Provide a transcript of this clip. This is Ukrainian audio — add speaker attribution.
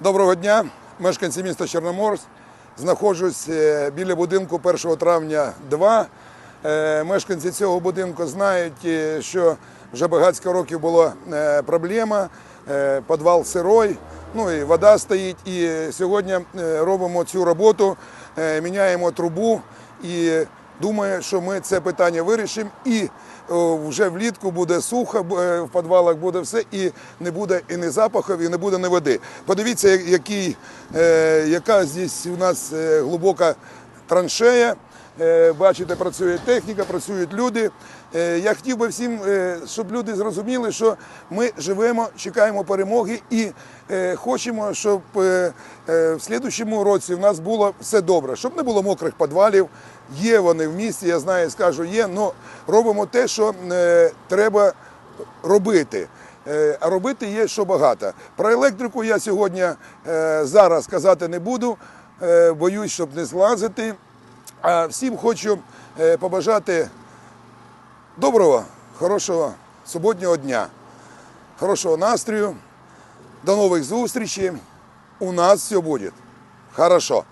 Speaker 1: Доброго дня, мешканці міста Чорноморськ. Знаходжусь е, біля будинку 1 травня 2. Е, Мешканці цього будинку знають, е, що вже багатько років була проблема. Підвал сирой, ну і вода стоїть. І сьогодні робимо цю роботу, міняємо трубу і думаю, що ми це питання вирішимо. І вже влітку буде сухо, е, в підвалах буде все, і не буде і не запахів, і не буде ні води. Подивіться, який, е, яка здесь у нас е, глибока траншея. Е, Бачите, працює техніка, працюють люди. Е, Я хотів би всім, е, щоб люди зрозуміли, що ми живемо, чекаємо перемоги і хочемо, щоб в слідчому році в нас було все добре, щоб не було мокрих підвалів. Є вони в місті, я знаю, скажу, є, але робимо те, що треба робити. А робити є що багато. Про електрику я сьогодні зараз казати не буду. Боюсь, щоб не злазити. А всім хочу е, побажати доброго, хорошого суботнього дня, хорошого настрою. До нових зустрічей. У нас все буде хорошо.